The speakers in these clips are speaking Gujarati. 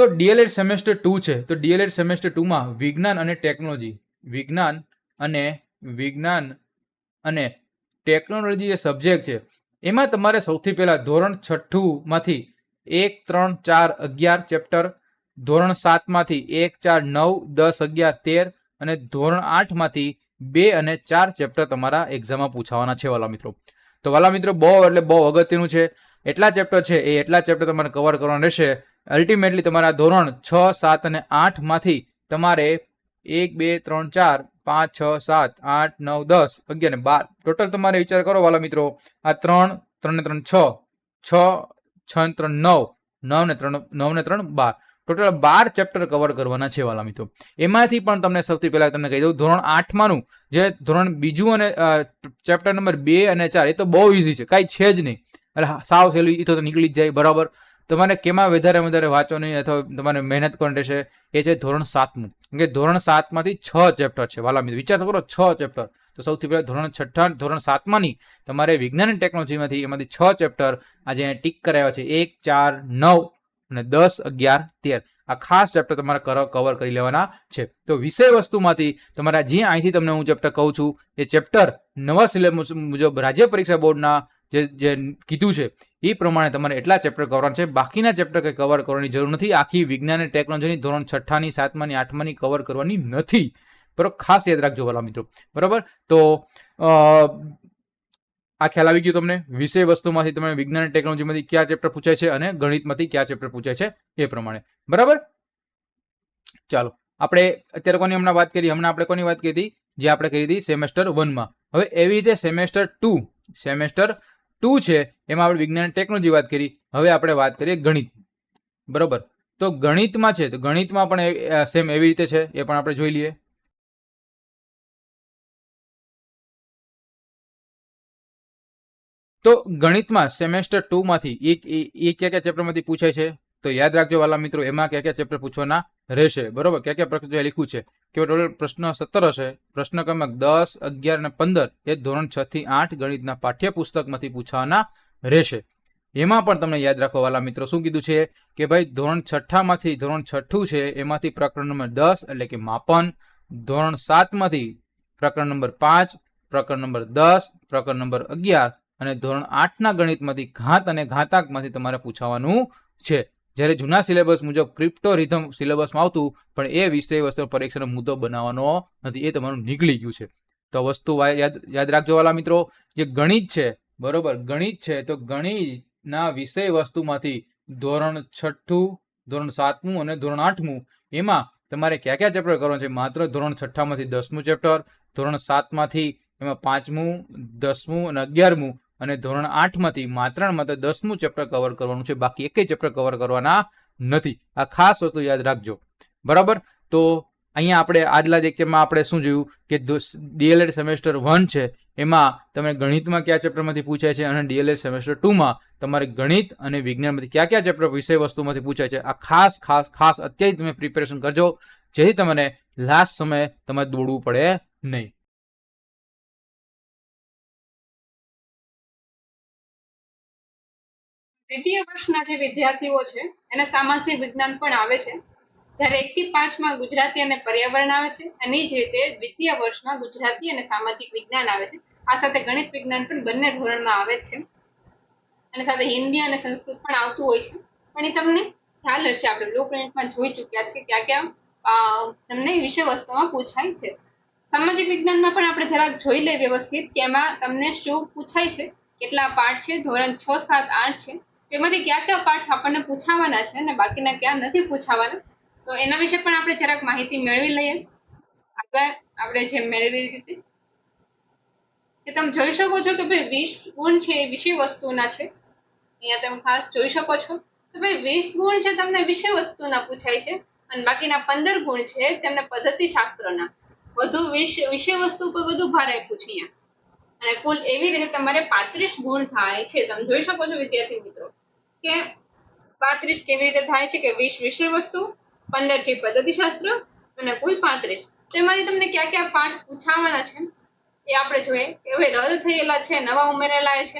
તો ડીએલએડ સેમેસ્ટર ટુ છે. તો ડીએલએડ સેમેસ્ટર ટુમાં વિજ્ઞાન અને ટેકનોલોજી વિજ્ઞાન અને વિજ્ઞાન અને ટેકનોલોજી જે સબ્જેક્ટ છે. એમાં તમારે સૌથી પહેલાં ધોરણ છઠ્ઠુંમાંથી એક, ત્રણ, ચાર, અગિયાર ચેપ્ટર ધોરણ સાતમાંથી એક, ચાર, નવ, દસ, અગિયાર, તેર અને ધોરણ આઠમાંથી બે અને ચાર ચેપ્ટર તમારા એક્ઝામમાં પૂછાવાના છે વાલા મિત્રો. તો વાલા મિત્રો બહુ એટલે બહુ અગત્યનું છે. એટલા ચેપ્ટર છે એ એટલા ચેપ્ટર તમારે કવર કરવાના રહેશે. અલ્ટિમેટલી તમારા ધોરણ છ, સાત અને આઠમાંથી તમારે એક, બે, ત્રણ, ચાર, પાંચ, છ, સાત, આઠ, નવ, દસ, અગિયાર ને બાર. ટોટલ તમારે વિચાર કરો, વાલા મિત્રો. આ ત્રણ ત્રણ ને ત્રણ, છ. છ છ ને ત્રણ, નવ. નવ ને ત્રણ, નવ ને ત્રણ, બાર. ટોટલ બાર ચેપ્ટર કવર કરવાના છે, વાલા મિત્રો. એમાંથી પણ તમને સૌથી પહેલાં તમને કહી દઉં, ધોરણ આઠમાંનું જે ધોરણ બીજું અને ચેપ્ટર નંબર બે અને ચાર, એ તો બહુ ઇઝી છે. કાંઈ છે જ નહીં. એટલે સાવ સહેલું એ તો નીકળી જ જાય, બરાબર. તમારે કેમાં વધારે વધારે વાંચવાની અથવા તમારે મહેનત કરવાની રહેશે એ છે ધોરણ સાતમું. કે ધોરણ સાતમાંથી છ ચેપ્ટર છે. વાલા મિત્રો, વિચાર કરો, છ ચેપ્ટર તો સૌથી પહેલાં ધોરણ છઠ્ઠા, ધોરણ સાતમાની તમારે વિજ્ઞાન ટેકનોલોજીમાંથી એમાંથી છ ચેપ્ટર આજે ટીક કરાવ્યા છે. એક, ચાર, નવ અને દસ, અગિયાર, તેર. આ ખાસ ચેપ્ટર તમારે કવર કરી લેવાના છે. તો વિષય વસ્તુમાંથી તમારા જે અહીંથી તમને હું ચેપ્ટર કહું છું, એ ચેપ્ટર નવા સિલેબસ મુજબ રાજ્ય પરીક્ષા બોર્ડના જે જે કીધું છે, એ પ્રમાણે તમારે એટલા ચેપ્ટર કરવાના છે. બાકીના ચેપ્ટર કંઈ કવર કરવાની જરૂર નથી. આખી વિજ્ઞાન અને ટેકનોલોજીની ધોરણ છઠ્ઠાની, સાતમાની, આઠમાની કવર કરવાની નથી. બરોબર? ખાસ યાદ રાખજો વાલા મિત્રો. બરાબર? તો આ ખ્યાલ આવી ગયો તમને? વિષય વસ્તુમાંથી તમે વિજ્ઞાન અને ટેકનોલોજીમાંથી કયા ચેપ્ટર પૂછાય છે અને ગણિતમાંથી કયા ચેપ્ટર પૂછાય છે એ પ્રમાણે. બરાબર? ચાલો, આપણે અત્યારે કોની હમણાં વાત કરી? હમણાં આપણે કોની વાત કરી હતી? જે આપણે કરી હતી સેમેસ્ટર વનમાં હવે એવી રીતે સેમેસ્ટર ટુ સેમેસ્ટર ટુ છે, એમાં આપણે વિજ્ઞાન ટેકનોલોજી વાત કરી. હવે આપણે વાત કરીએ ગણિત બરોબર? તો ગણિતમાં છે, તો ગણિતમાં પણ સેમ એવી રીતે છે? એ પણ આપણે જોઈ લઈએ. તો ગણિતમાં સેમેસ્ટર ટુમાંથી એક એક કયા ચેપ્ટરમાંથી પૂછાય છે? તો યાદ રાખજો વાલા મિત્રો, એમાં ક્યાં ક્યાં ચેપ્ટર પૂછવાના રહેશે. બરોબર? કયા કયા પ્રશ્ન લખ્યું છે? કે ટોટલ પ્રશ્ન સત્તર હશે. પ્રશ્ન ક્રમાંક દસ, અગિયાર અને પંદર એ ધોરણ છ થી આઠ ગણિતના પાઠ્યપુસ્તકમાંથી પૂછવાના રહેશે. એમાં પણ તમને યાદ રાખો વાલા મિત્રો, શું કીધું છે? કે ભાઈ ધોરણ છઠ્ઠામાંથી ધોરણ છઠ્ઠું છે, એમાંથી પ્રકરણ નંબર દસ એટલે કે માપન. ધોરણ સાતમાંથી પ્રકરણ નંબર પાંચ, પ્રકરણ નંબર દસ, પ્રકરણ નંબર અગિયાર અને ધોરણ આઠના ગણિતમાંથી ઘાત અને ઘાતાંકમાંથી તમારે પૂછાવાનું છે. જ્યારે જૂના સિલેબસ મુજબ ક્રિપ્ટો રિધમ સિલેબસમાં આવતું, પણ એ વિષય વસ્તુ પરીક્ષાનો મુદ્દો બનાવવાનો નથી, એ તમારું નીકળી ગયું છે. તો વસ્તુ યાદ યાદ રાખજો વાલા મિત્રો, જે ગણિત છે, બરોબર, ગણિત છે, તો ગણિતના વિષય વસ્તુમાંથી ધોરણ છઠ્ઠું, ધોરણ સાતમું અને ધોરણ આઠમું, એમાં તમારે કયા કયા ચેપ્ટર કરવાનું છે? માત્ર ધોરણ છઠ્ઠામાંથી દસમું ચેપ્ટર, ધોરણ સાતમાંથી એમાં પાંચમું, દસમું અને અગિયારમું અને ધોરણ આઠમાંથી માત્ર માત્ર દસમું ચેપ્ટર કવર કરવાનું છે, બાકી એકેય ચેપ્ટર કવર કરવાના નથી. આ ખાસ વસ્તુ યાદ રાખજો. બરાબર? તો અહીંયા આપણે આજલા લેક્ચરમાં આપણે શું જોયું? કે ડીએલએડ સેમેસ્ટર વન છે, એમાં તમે ગણિતમાં કયા ચેપ્ટરમાંથી પૂછાય છે અને ડીએલએડ સેમેસ્ટર ટુમાં તમારે ગણિત અને વિજ્ઞાનમાંથી કયા કયા ચેપ્ટર વિષય વસ્તુમાંથી પૂછાય છે, આ ખાસ ખાસ ખાસ અત્યારે તમે પ્રિપેરેશન કરજો, જેથી તમને લાસ્ટ સમયે તમારે દોડવું પડે નહીં. દ્વિતીય વર્ષના જે વિદ્યાર્થીઓ છે, એને સામાજિક વિજ્ઞાન પણ આવે છે. જ્યારે એક થી પાંચમાં ગુજરાતી અને પર્યાવરણ આવે છે અને એ જ રીતે દ્વિતીય વર્ષમાં ગુજરાતી અને સામાજિક વિજ્ઞાન આવે છે. આ સાથે ગણિત વિજ્ઞાન પણ બંને ધોરણમાં આવે જ છે. અને સાથે હિન્દી અને સંસ્કૃત પણ આવતું હોય છે. પણ એ તમને ખ્યાલ હશે, આપણે બ્લુ પ્રિન્ટમાં જોઈ ચૂક્યા છીએ ક્યાં ક્યાં તમને વિષય વસ્તુમાં પૂછાય છે. સામાજિક વિજ્ઞાનમાં પણ આપણે જરાક જોઈ લઈએ વ્યવસ્થિત કે એમાં તમને શું પૂછાય છે, કેટલા પાઠ છે, ધોરણ છ, સાત, આઠ છે. તેમાંથી કયા કયા પાઠ આપણને પૂછાવાના છે અને બાકીના ક્યાં નથી પૂછાવાના, તો એના વિશે પણ આપણે જરાક માહિતી મેળવી લઈએ. આગળ આપણે જેમ મેળવી રીતે કે તમે જોઈ શકો છો કે ભાઈ વીસ ગુણ છે એ વિષય વસ્તુના છે. અહીંયા તમે ખાસ જોઈ શકો છો તો ભાઈ વીસ ગુણ છે તમને વિષય વસ્તુના પૂછાય છે અને બાકીના પંદર ગુણ છે તેમને પદ્ધતિ શાસ્ત્રના વધુ વિષય વસ્તુ પર વધુ ભાર આપ્યું અને કુલ એવી રીતે તમારે પાંત્રીસ ગુણ થાય છે. તમે જોઈ શકો છો વિદ્યાર્થી મિત્રો. કે પાંત્રીસ કેવી રીતે થાય છે કે વીસ વિષય વસ્તુ, પંદર છે પદ્ધતિશાસ્ત્ર અને કુલ પાંત્રીસ. તો એમાંથી તમને કયા કયા પાઠ પૂછાવાના છે? એ આપણે જોઈએ. કે હવે રદ થયેલા છે, નવા ઉમેરેલા છે.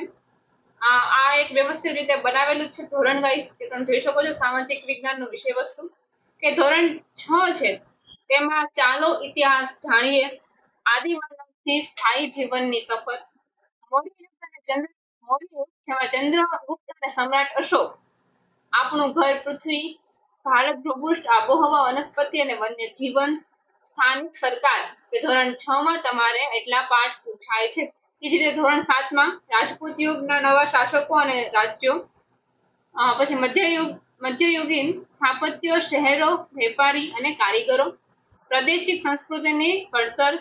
આ આ એક વ્યવસ્થિત રીતે બનાવેલું છે ધોરણ વાઇઝ, કે તમે જોઈ શકો છો સામાજિક વિજ્ઞાનનું વિષય વસ્તુ. કે ધોરણ છ છે, તેમાં ચાલો ઇતિહાસ જાણીએ. આદિમાનવથી સ્થાયી જીવનની સફર. મોદી અને ચંદ્ર જેમાં ચંદ્રગુપ્ત અને સમ્રાટ અશોક, આપણું ઘર પૃથ્વી, ભારત ભૂપૃષ્ઠ આબોહવા, વનસ્પતિ અને વન્ય જીવન સ્થાનિક સરકાર કે ધોરણ છ માં તમારે એટલા પાઠ પૂછાય છે. એ જ રીતે ધોરણ સાતમાં રાજપૂત યુગના નવા શાસકો અને રાજ્યો પછી મધ્યયુગ, મધ્યયુગીન સ્થાપત્યો, શહેરો, વેપારી અને કારીગરો, પ્રાદેશિક સંસ્કૃતિની પડતર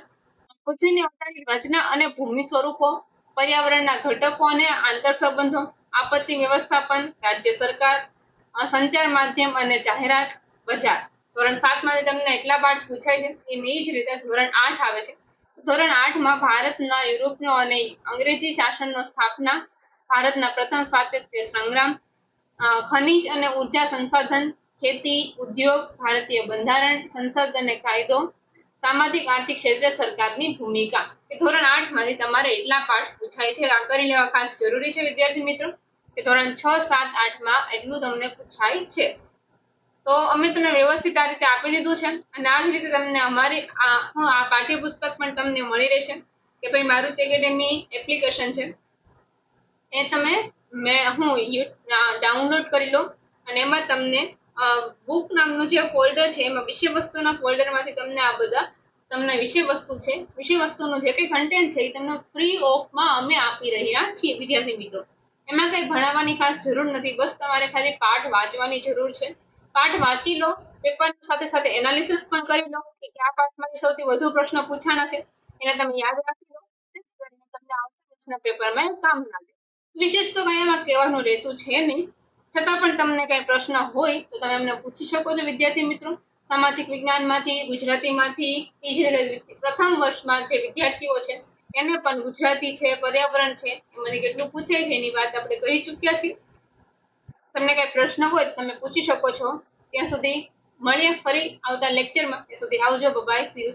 પૃથ્વીની રચના અને ભૂમિ સ્વરૂપો પર્યાવરણના ઘટકો અને આંતર સંબંધો, આપત્તિ વ્યવસ્થાપન, રાજ્ય સરકાર સંચાર માધ્યમ અને જાહેરાત બજાર. ધોરણ સાતમાંથી તમને એટલા પાઠ પૂછાય છે એની જ રીતે ધોરણ આઠ આવે છે. ધોરણ આઠમાં ભારતના યુરોપનો અને અંગ્રેજી શાસનનો સ્થાપના, ભારતના પ્રથમ સ્વાતંત્ર્ય સંગ્રામ ખનિજ અને ઊર્જા સંસાધન, ખેતી, ઉદ્યોગ, ભારતીય બંધારણ, સંસદ અને કાયદો સામાજિક આર્થિક ક્ષેત્રે સરકારની ભૂમિકા. કે ધોરણ આઠમાંથી તમારે એટલા પાઠ પૂછાય છે આ કરી લેવા ખાસ જરૂરી છે, વિદ્યાર્થી મિત્રો? કે ધોરણ છ, સાત આઠમાં એટલું તમને પૂછાય છે. તો અમે તમને વ્યવસ્થિત આ રીતે આપી દીધું છે અને આ જ રીતે તમને અમારી આ પાઠ્યપુસ્તક પણ તમને મળી રહેશે કે ભાઈ મારુતિ એકેડેમી એપ્લિકેશન છે. એ તમે મેં, હું ડાઉનલોડ કરી લો અને એમાં તમને બુક નામનું જે ફોલ્ડર છે, એમાં વિષય વસ્તુના ફોલ્ડરમાંથી તમને આ બધા, તમને વિષય વસ્તુ છે વિષય વસ્તુનું જે કંઈ કન્ટેન્ટ છે, એ તમને ફ્રી ઓફમાં અમે આપી રહ્યા છીએ, વિદ્યાર્થી મિત્રો. એમાં કંઈ ભણાવવાની ખાસ જરૂર નથી, બસ તમારે ખાલી પાઠ વાંચવાની જરૂર છે. પાઠ વાંચી લો પેપર સાથે સાથે એનાલિસિસ પણ કરી લો, કે કયા પાઠમાંથી સૌથી વધુ પ્રશ્ન પૂછાણા છે, એને તમે યાદ રાખી લો તમને આવતા પેપરમાં કામ લાગે વિશેષ તો કંઈ એમાં કહેવાનું રહેતું છે નહીં છતાં પણ તમને કઈ પ્રશ્ન હોય તો તમે અમને પૂછી શકો છો, વિદ્યાર્થી મિત્રો. સામાજિક વિજ્ઞાનમાંથી, ગુજરાતીમાંથી, એ જ રીતે પ્રથમ વર્ષમાં જે વિદ્યાર્થીઓ છે, એને પણ ગુજરાતી છે, પર્યાવરણ છે, એ મને કેટલું પૂછે છે, એની વાત આપણે કહી ચૂક્યા છીએ. તમને કઈ પ્રશ્ન હોય તો તમે પૂછી શકો છો. ત્યાં સુધી મળીએ ફરી આવતા લેક્ચરમાં ત્યાં સુધી આવજો બાય સી યુ